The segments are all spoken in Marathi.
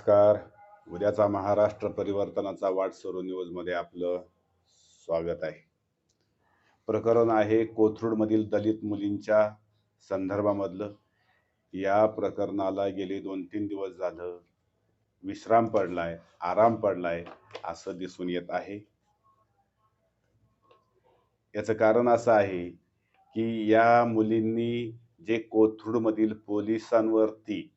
नमस्कार. उद्याचा महाराष्ट्र परिवर्तनाचा वाट सुरू न्यूजमध्ये आपलं स्वागत आहे. प्रकरण आहे कोथरूडमधील दलित मुलींच्या संदर्भामधलं. या प्रकरणाला गेले दोन तीन दिवस झालं विश्राम पडलाय आराम पडलाय असं दिसून येत आहे. याचं कारण असं आहे की या मुलींनी जे कोथरूडमधील पोलिसांवरती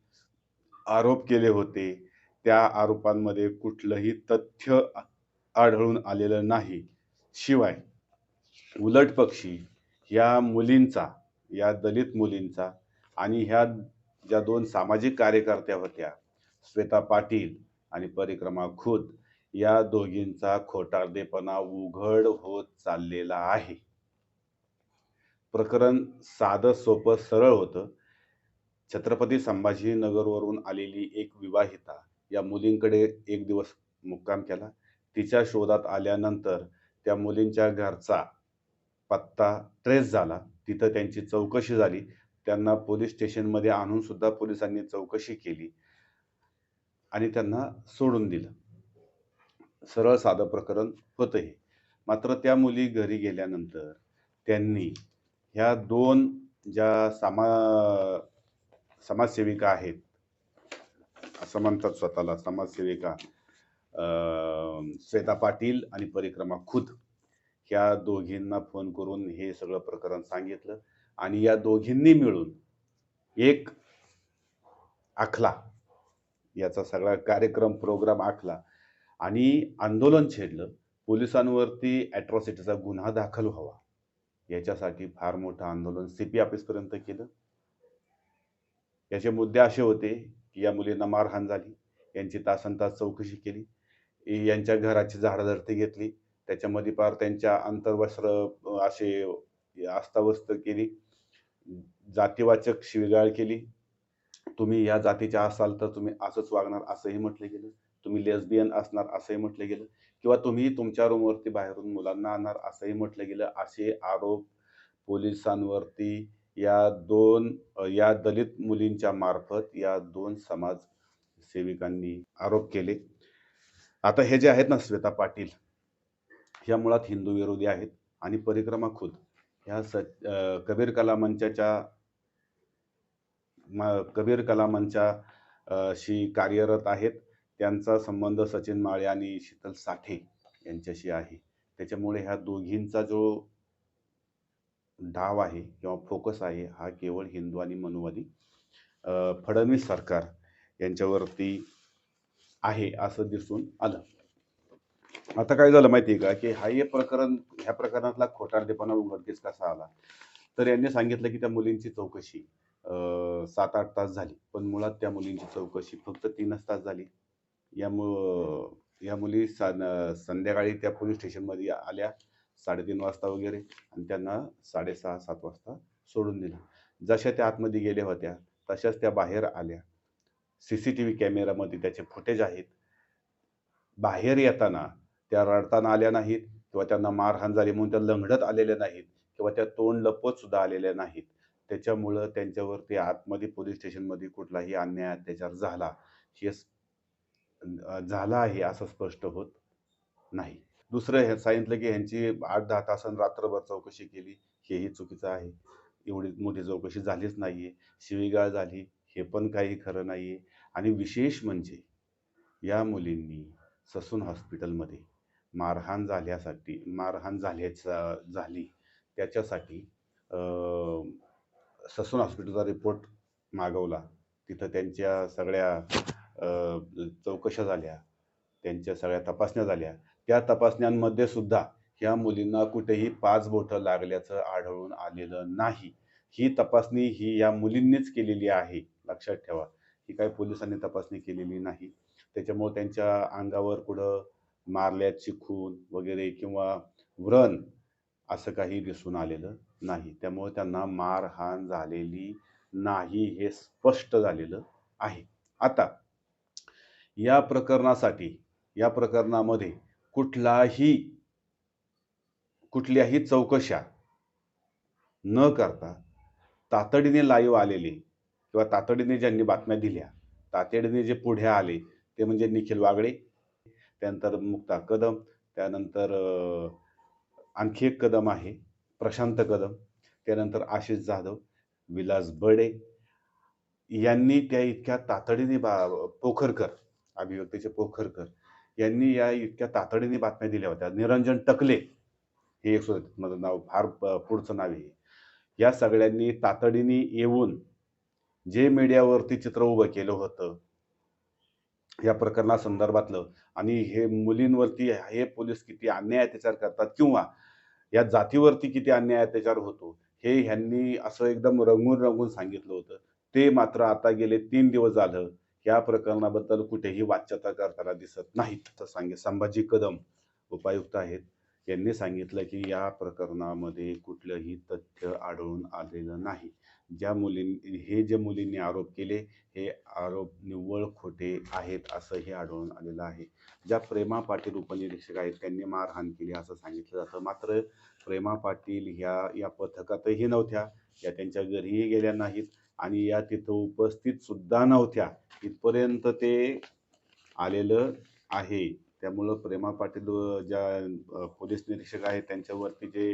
आरोप केले होते त्या आरोपांमध्ये कुठलंही तथ्य आढळून आलेलं नाही. शिवाय उलट पक्षी ह्या मुलींचा या दलित मुलींचा आणि ह्या ज्या दोन सामाजिक कार्यकर्त्या होत्या श्वेता पाटील आणि परिक्रमा खुद या दोघींचा खोटारदेपणा उघड होत चाललेला आहे. प्रकरण साधं सोपं सरळ होतं. छत्रपती संभाजीनगरवरून आलेली एक विवाहिता या मुलींकडे एक दिवस मुक्काम केला. तिच्या शोधात आल्यानंतर त्या मुलींच्या घरचा पत्ता ट्रेस झाला. तिथं त्यांची चौकशी झाली. त्यांना पोलीस स्टेशनमध्ये आणून सुद्धा पोलिसांनी चौकशी केली आणि त्यांना सोडून दिलं. सरळ साधं प्रकरण होतं हे मात्र त्या मुली घरी गेल्यानंतर त्यांनी ह्या दोन ज्या सामा समाजसेविका आहेत असं म्हणतात स्वतःला. समाजसेविका श्वेता पाटील आणि परिक्रमा खुद. ह्या दोघींना फोन करून हे सगळं प्रकरण सांगितलं आणि या दोघींनी मिळून एक आखला. याचा सगळा कार्यक्रम प्रोग्राम आखला आणि आंदोलन छेडलं. पोलिसांवरती ॲट्रॉसिटीचा गुन्हा दाखल व्हावा. याच्यासाठी फार मोठं आंदोलन सी पी ऑफिसपर्यंत केलं. याचे मुद्दे असे होते की या मुलींना मारहाण झाली. यांची तासन तास चौकशी केली. यांच्या घराची झाडाझडती घेतली. त्याच्यामध्ये पार त्यांच्या अंतर्वस्त्र असे आस्तावस्त केली. जातीवाचक शिवीगाळ केली. तुम्ही या जातीच्या असाल तर तुम्ही असंच वागणार असंही म्हटलं गेलं. तुम्ही लेस्बियन असणार असंही म्हटलं गेलं. किंवा तुम्ही तुमच्या रूमवरती बाहेरून मुलांना आणणार असंही म्हटलं गेलं. असे आरोप पोलिसांवरती या दोन या दलित मुलींच्या मार्फत या दोन समाज सेविकांनी आरोप केले. आता हे जे आहेत ना श्वेता पाटील ह्या मुळात हिंदू विरोधी आहेत आणि परिक्रमा खुद. ह्या स कबीर कला मंचाच्या कबीर कला मंचा शी कार्यरत आहेत. त्यांचा संबंध सचिन माळे आणि शीतल साठे यांच्याशी आहे. त्याच्यामुळे ह्या दोघींचा जो डाव आहे किंवा फोकस आहे हा केवळ हिंदू आणि मनुवादी फडणवीस सरकार यांच्यावरती आहे असं दिसून आलं. आता काय झालं माहिती आहे का? की हा हे प्रकरण ह्या प्रकरणातला खोटारदेपणा उघडकीस कसा आला? तर यांनी सांगितलं की त्या मुलींची चौकशी सात आठ तास झाली. पण मुळात त्या मुलींची चौकशी फक्त तीनच तास झाली. या या मुली सा संध्याकाळी त्या पोलीस स्टेशनमध्ये आल्या. साडेतीन वाजता वगैरे आणि त्यांना साडेसहा सात वाजता सोडून दिलं. जशा त्या आतमध्ये गेल्या होत्या तशाच त्या बाहेर आल्या. सी सी टी व्ही कॅमेरामध्ये त्याचे फुटेज आहेत. बाहेर येताना त्या रडताना आल्या नाहीत किंवा त्यांना मारहाण झाली म्हणून त्या लंगडत आलेल्या नाहीत किंवा त्या तोंड लपवत सुद्धा आलेल्या नाहीत. त्याच्यामुळं त्यांच्यावरती आतमध्ये पोलीस स्टेशनमध्ये कुठलाही अन्याय अत्याचार झाला. हे झाला आहे असं स्पष्ट होत नाही. दुसरं हे सांगितलं की ह्यांची आठ दहा तासांनी रात्रभर चौकशी केली हेही चुकीचं आहे. एवढी मोठी चौकशी झालीच नाही आहे शिवीगाळ झाली हे पण काही खरं नाही आहे आणि विशेष म्हणजे या मुलींनी ससून हॉस्पिटलमध्ये मारहाण झाल्यासाठी मारहाण झाल्याचा झाली. त्याच्यासाठी ससून हॉस्पिटलचा रिपोर्ट मागवला. तिथं त्यांच्या सगळ्या चौकशा झाल्या. त्यांच्या सगळ्या तपासण्या झाल्या. त्या तपासण्यांमध्ये सुद्धा ह्या मुलींना कुठेही पाच बोटं लागल्याचं आढळून आलेलं नाही. ही तपासणी ही या मुलींनीच केलेली आहे लक्षात ठेवा. ही काही पोलिसांनी तपासणी केलेली नाही. त्याच्यामुळे त्यांच्या अंगावर कुठं मारल्याची खून वगैरे किंवा व्रण असं काही दिसून आलेलं नाही. त्यामुळे त्यांना मारहाण झालेली नाही हे स्पष्ट झालेलं आहे. आता या प्रकरणासाठी या प्रकरणामध्ये कुठलाही कुठल्याही चौकशा न करता तातडीने लाईव्ह आलेले किंवा तातडीने ज्यांनी बातम्या दिल्या तातडीने जे पुढे आले ते म्हणजे निखिल वागळे त्यानंतर मुक्ता कदम त्यानंतर आणखी एक कदम आहे प्रशांत कदम त्यानंतर आशिष जाधव विलास बडे यांनी त्या इतक्या तातडीने बा पोखरकर अभिव्यक्तीचे पोखरकर यांनी या इतक्या तातडीने बातम्या दिल्या होत्या. निरंजन टकले हे एक सुद्धा माझं नाव फार पुढचं नाव आहे. या सगळ्यांनी तातडीने येऊन जे मीडियावरती चित्र उभं केलं होतं या प्रकरणासंदर्भातलं आणि हे मुलींवरती हे पोलीस किती अन्याय अत्याचार करतात किंवा या जातीवरती किती अन्याय अत्याचार होतो हे ह्यांनी असं एकदम रंगून रंगून सांगितलं होतं. ते मात्र आता गेले तीन दिवस झालं या प्रकरणाबद्दल कुठेही वाच्यता करताना दिसत नाहीत. तर सांगे संभाजी कदम उपायुक्त आहेत. यांनी सांगितलं की या प्रकरणामध्ये कुठलंही तथ्य आढळून आलेलं नाही. ज्या मुलीं हे जे मुलींनी आरोप केले हे आरोप निव्वळ खोटे आहेत असं हे आढळून आलेलं आहे. ज्या प्रेमा पाटील उपनिरीक्षक आहेत त्यांनी मारहाण केली असं सांगितलं जातं. मात्र प्रेमा पाटील ह्या या पथकातही नव्हत्या. या त्यांच्या घरीही गेल्या नाहीत आणि या तिथं उपस्थित सुद्धा नव्हत्या. इथपर्यंत ते आलेलं आहे. त्यामुळं प्रेमा पाटील ज्या पोलीस निरीक्षक आहेत त्यांच्यावरती जे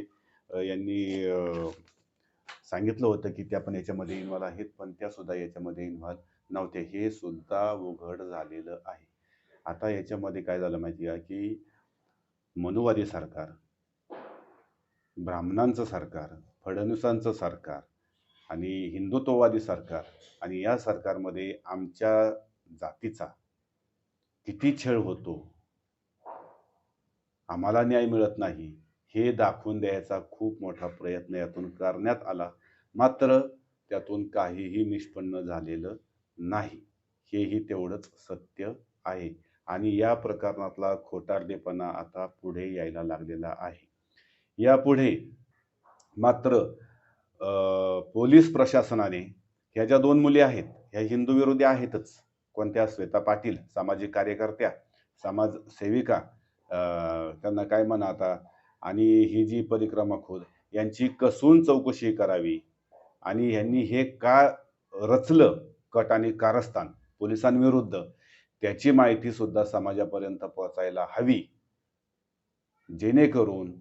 यांनी सांगितलं होतं की त्या पण याच्यामध्ये इन्व्हॉल्व आहेत पण त्या सुद्धा याच्यामध्ये इन्व्हॉल्व नव्हते हे सुद्धा उघड झालेलं आहे. आता याच्यामध्ये काय झालं माहिती आहे की मनुवादी सरकार ब्राह्मणांचं सरकार फडणवीसांचं सरकार आणि हिंदुत्ववादी सरकार आणि या सरकारमध्ये आमच्या जातीचा किती छळ होतो आम्हाला न्याय मिळत नाही हे दाखवून द्यायचा खूप मोठा प्रयत्न यातून करण्यात आला. मात्र त्यातून काहीही निष्पन्न झालेलं नाही हेही तेवढंच सत्य आहे. आणि या प्रकरणातला खोटारडेपणा आता पुढे यायला लागलेला आहे. यापुढे मात्र पोलीस प्रशासनाने ह्या ज्या दोन मुली आहेत ह्या हिंदू विरोधी आहेतच. कोणत्या? श्वेता पाटील सामाजिक कार्यकर्त्या समाजसेविका त्यांना काय म्हणा आता? आणि ही जी परिक्रमा खोद यांची कसून चौकशी करावी? आणि ह्यांनी हे का रचलं? कट आणि कारस्थान पोलिसांविरुद्ध त्याची माहिती सुद्धा समाजापर्यंत पोहोचायला हवी. जेणेकरून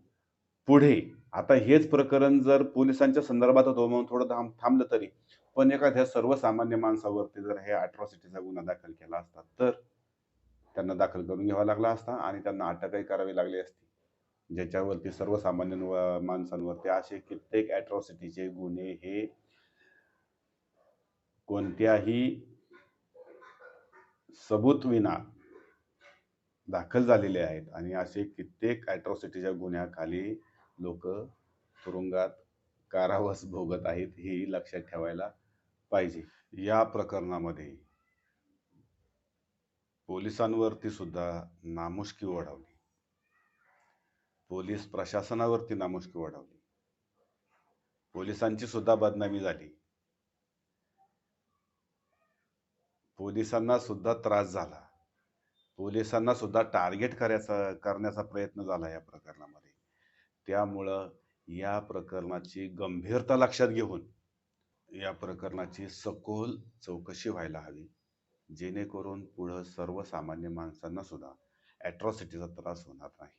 पुढे आता हेच प्रकरण जर पोलिसांच्या संदर्भात होतं म्हणून थोडं थांब थांबलं तरी. पण एखाद्या सर्वसामान्य माणसावरती जर हे अट्रॉसिटीचा गुन्हा दाखल केला असता तर त्यांना दाखल करून घ्यावा लागला असता आणि त्यांना अटकही करावी लागली असती. ज्याच्यावरती सर्वसामान्य माणसांवरती असे कित्येक अट्रॉसिटीचे गुन्हे हे कोणत्याही सबूत विना दाखल झालेले आहेत. आणि असे कित्येक अट्रॉसिटीच्या गुन्ह्याखाली लोक तुरुंगात कारावास भोगत आहेत हेही लक्षात ठेवायला पाहिजे. या प्रकरणामध्ये पोलिसांवरती सुद्धा नामुष्की वाढवली पोलीस प्रशासनावरती नामुष्की वाढवली पोलिसांची सुद्धा बदनामी झाली. पोलिसांना सुद्धा त्रास झाला. पोलिसांना सुद्धा टार्गेट करायचा करण्याचा प्रयत्न झाला या प्रकरणामध्ये. त्यामुळं या प्रकरणाची गंभीरता लक्षात घेऊन या प्रकरणाची सखोल चौकशी व्हायला हवी. जेणेकरून पुढं सर्वसामान्य माणसांना सुद्धा ॲट्रॉसिटीचा त्रास होणार नाही.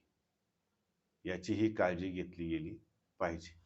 याचीही काळजी घेतली गेली पाहिजे.